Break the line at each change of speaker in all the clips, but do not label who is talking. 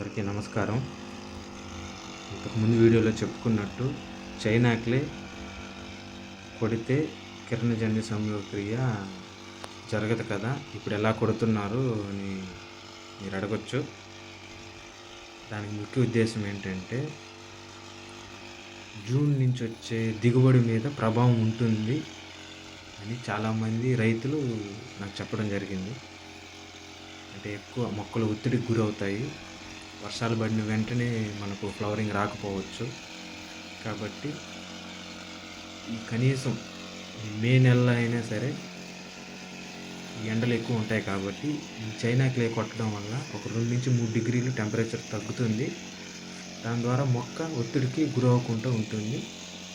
అందరికీ నమస్కారం. ఇంతకుముందు వీడియోలో చెప్పుకున్నట్టు చైనాక్లే కొడితే కిరణజన్య సంయోక్రియ జరగదు కదా. ఇప్పుడు ఎలా కొడుతున్నారు అని మీరు అడగచ్చు. దానికి ముఖ్య ఉద్దేశం ఏంటంటే జూన్ నుంచి వచ్చే దిగుబడి మీద ప్రభావం ఉంటుంది అని చాలామంది రైతులు నాకు చెప్పడం జరిగింది. అంటే ఎక్కువ మొక్కలు ఒత్తిడికి గురవుతాయి. వర్షాలు పడిన వెంటనే మనకు ఫ్లవరింగ్ రాకపోవచ్చు. కాబట్టి కనీసం మే నెలలో అయినా సరే ఎండలు ఎక్కువ ఉంటాయి కాబట్టి చైనా క్లే కొట్టడం వల్ల ఒక రెండు నుంచి మూడు డిగ్రీలు టెంపరేచర్ తగ్గుతుంది. దాని ద్వారా మొక్క ఒత్తిడికి గురవకుండా ఉంటుంది.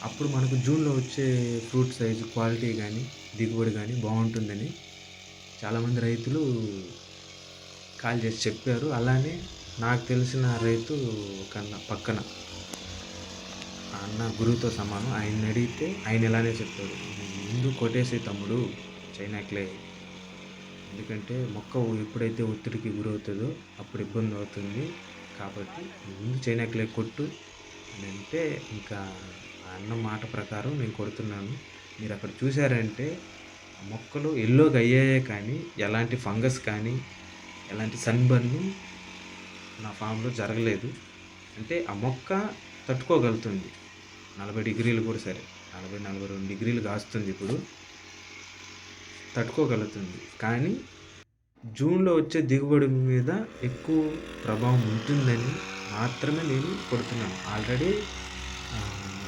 అప్పుడు మనకు జూన్లో వచ్చే ఫ్రూట్ సైజు క్వాలిటీ కానీ దిగుబడి కానీ బాగుంటుందని చాలామంది రైతులు కాల్ చేసి చెప్పారు. అలానే నాకు తెలిసిన రైతు ఒక పక్కన ఆ అన్న గురువుతో సమానం. ఆయన అడిగితే ఆయన ఇలానే చెప్పాడు ముందు కొట్టేసే తమ్ముడు చైనాక్లే. ఎందుకంటే మొక్క ఎప్పుడైతే ఒత్తిడికి గురవుతుందో అప్పుడు ఇబ్బంది అవుతుంది. కాబట్టి ముందు చైనాక్లే కొట్టు అని అంటే ఇంకా ఆ అన్న మాట ప్రకారం నేను కొడుతున్నాను. మీరు అక్కడ చూసారంటే మొక్కలు ఎల్లోగా అయ్యాయే కానీ ఎలాంటి ఫంగస్ కానీ ఎలాంటి సన్బర్న్ నా ఫామ్లో జరగలేదు. అంటే ఆ మొక్క తట్టుకోగలుగుతుంది. నలభై డిగ్రీలు కూడా సరే. నలభై నలభై రెండు డిగ్రీలు కాస్తుంది ఇప్పుడు. తట్టుకోగలుగుతుంది. కానీ జూన్లో వచ్చే దిగుబడి మీద ఎక్కువ ప్రభావం ఉంటుందని మాత్రమే నేను కొడుతున్నాను. ఆల్రెడీ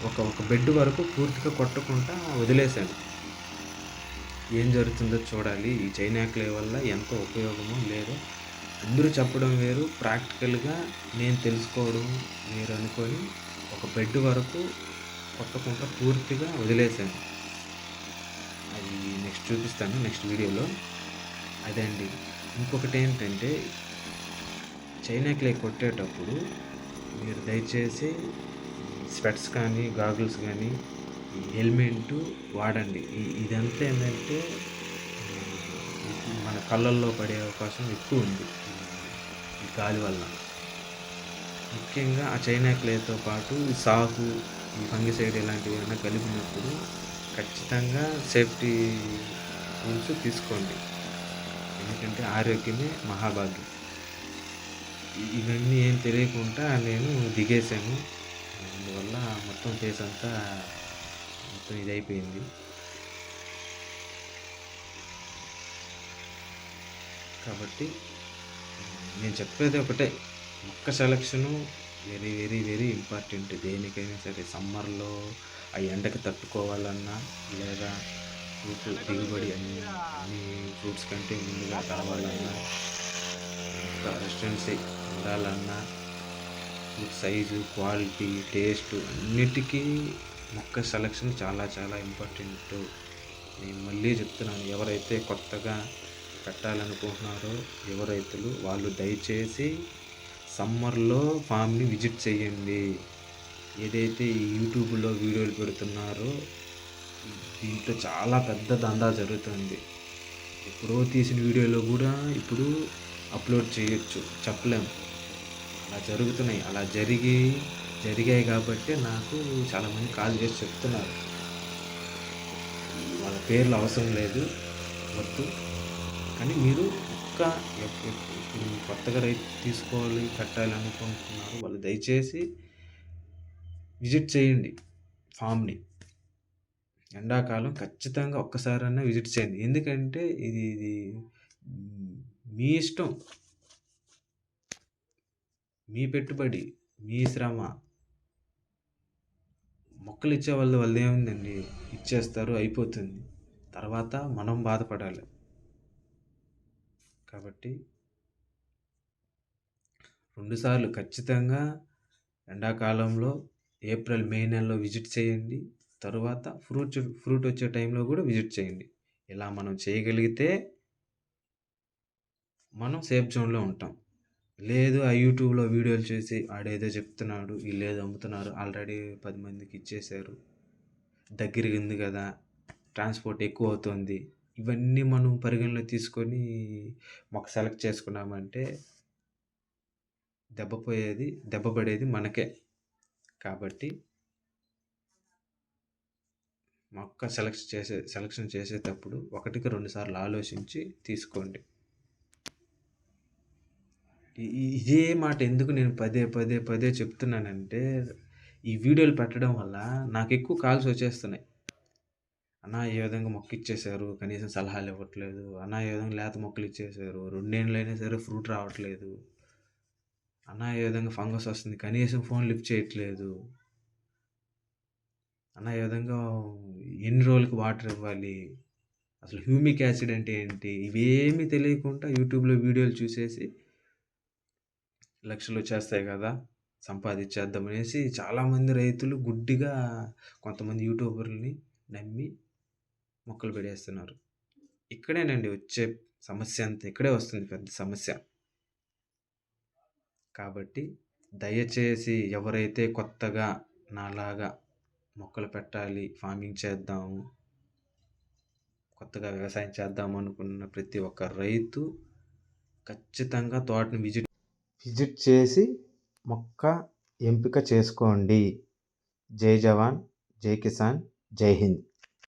ఒక ఒక బెడ్ వరకు పూర్తిగా కొట్టకుండా వదిలేశాను. ఏం జరుగుతుందో చూడాలి. ఈ చైనా క్లే వల్ల ఎంత ఉపయోగమో లేదో అందరూ చెప్పడం వేరు. ప్రాక్టికల్గా నేను తెలుసుకోవడం మీరు అనుకొని ఒక బెడ్ వరకు కొట్టకుండా పూర్తిగా వదిలేశాను. అది నెక్స్ట్ చూపిస్తాను నెక్స్ట్ వీడియోలో. అదే అండి ఇంకొకటి ఏంటంటే చైనా క్లే కొట్టేటప్పుడు మీరు దయచేసి స్వెట్స్ కానీ గాగుల్స్ కానీ హెల్మెట్ వాడండి. ఇదంతా ఏంటంటే మన కళ్ళల్లో పడే అవకాశం ఎక్కువ ఉంది. ఈ గాలి వల్ల ముఖ్యంగా ఆ చైనా క్లేతో పాటు ఈ సాకు ఈ ఫంగిసైడ్ ఇలాంటివి ఏమైనా కలిపినప్పుడు ఖచ్చితంగా సేఫ్టీ రూల్స్ తీసుకోండి. ఎందుకంటే ఆరోగ్యమే మహాభాగ్యం. ఇవన్నీ ఏం తెలియకుండా నేను దిగేశాను. అందువల్ల మొత్తం ఫేస్ అంతా మొత్తం ఇది అయిపోయింది కాబట్టి నేను చెప్పేది ఒకటే. మొక్క selection very very very important. దేనికైనా సరే సమ్మర్లో ఆ ఎండకి తట్టుకోవాలన్నా లేదా ఫ్రూట్ దిగుబడి అన్ని అన్ని ఫ్రూట్స్ కంటే ముందుగా కావాలన్నా ఇంకా రెస్టారెంట్స్ ఉండాలన్నా ఫ్రూట్ సైజు క్వాలిటీ టేస్ట్ అన్నిటికీ మొక్క సెలక్షన్ చాలా చాలా ఇంపార్టెంట్. నేను మళ్ళీ చెప్తున్నాను ఎవరైతే కొత్తగా పెట్టాలనుకుంటున్నారో యువ రైతులు వాళ్ళు దయచేసి సమ్మర్లో ఫామ్ని విజిట్ చేయండి. ఏదైతే ఈ యూట్యూబ్లో వీడియోలు పెడుతున్నారో దీంట్లో చాలా పెద్ద దందా జరుగుతుంది. ఎప్పుడో తీసిన వీడియోలో కూడా ఇప్పుడు అప్లోడ్ చేయొచ్చు. చెప్పలేం. అలా జరుగుతున్నాయి. అలా జరిగి జరిగాయి కాబట్టి నాకు చాలామంది కాల్ చేసి చెప్తున్నారు. వాళ్ళ పేర్లు అవసరం లేదు. వద్దు. కానీ మీరు ఒక్క ఇప్పుడు కొత్తగా రైతు తీసుకోవాలి కట్టాలి అనుకుంటున్నారు వాళ్ళు దయచేసి విజిట్ చేయండి ఫామ్ని. ఎండాకాలం ఖచ్చితంగా ఒక్కసారైనా విజిట్ చేయండి. ఎందుకంటే ఇది ఇది మీ ఇష్టం. మీ పెట్టుబడి మీ శ్రమ. మొక్కలు ఇచ్చే వాళ్ళు వాళ్ళు ఏముందండి? ఇచ్చేస్తారు అయిపోతుంది. తర్వాత మనం బాధపడాలి. కాబట్టి రెండుసార్లు ఖచ్చితంగా ఎండాకాలంలో ఏప్రిల్ మే నెలలో విజిట్ చేయండి. తరువాత ఫ్రూట్ ఫ్రూట్ వచ్చే టైంలో కూడా విజిట్ చేయండి. ఇలా మనం చేయగలిగితే మనం సేఫ్ జోన్లో ఉంటాం. లేదు ఆ యూట్యూబ్లో వీడియోలు చేసి ఆడేదో చెప్తున్నాడు వీళ్ళు ఏదో అమ్ముతున్నారు ఆల్రెడీ పది మందికి ఇచ్చేశారు. దగ్గరికి ఉంది కదా ట్రాన్స్పోర్ట్ ఎక్కువ అవుతుంది. ఇవన్నీ మనం పరిగణలో తీసుకొని మొక్క సెలెక్ట్ చేసుకున్నామంటే దెబ్బపోయేది దెబ్బ పడేది మనకే. కాబట్టి మొక్క సెలెక్ట్ చేసే సెలక్షన్ చేసేటప్పుడు ఒకటికి రెండు సార్లు ఆలోచించి తీసుకోండి. ఇదే మాట ఎందుకు నేను పదే పదే పదే చెప్తున్నానంటే ఈ వీడియోలు పెట్టడం వల్ల నాకు ఎక్కువ కాల్స్ వచ్చేస్తున్నాయి. అన్న ఏ విధంగా మొక్క ఇచ్చేసారు కనీసం సలహాలు ఇవ్వట్లేదు. అన్న ఏ విధంగా లేత మొక్కలు ఇచ్చేసారు రెండేళ్ళు అయినా సరే ఫ్రూట్ రావట్లేదు. అన్న ఏ విధంగా ఫంగస్ వస్తుంది? కనీసం ఫోన్ లిఫ్ట్ చేయట్లేదు. అన్న ఏ విధంగా ఎన్ని రోజులకు వాటర్ ఇవ్వాలి? అసలు హ్యూమిక్ యాసిడ్ అంటే ఏంటి? ఇవేమీ తెలియకుండా యూట్యూబ్లో వీడియోలు చూసేసి లక్షలు వచ్చేస్తాయి కదా? సంపాదించేద్దాం అనేసి చాలామంది రైతులు గుడ్డిగా కొంతమంది యూట్యూబర్ని నమ్మి మొక్కలు పెడేస్తున్నారు. ఇక్కడేనండి వచ్చే సమస్య అంతా ఇక్కడే వస్తుంది పెద్ద సమస్య. కాబట్టి దయచేసి ఎవరైతే కొత్తగా నాలాగా మొక్కలు పెట్టాలి ఫార్మింగ్ చేద్దాము కొత్తగా వ్యవసాయం చేద్దాం అనుకున్న ప్రతి ఒక్క రైతు ఖచ్చితంగా తోటను విజిట్ విజిట్ చేసి మొక్క ఎంపిక చేసుకోండి. జై జవాన్ జై కిసాన్ జై హింద్.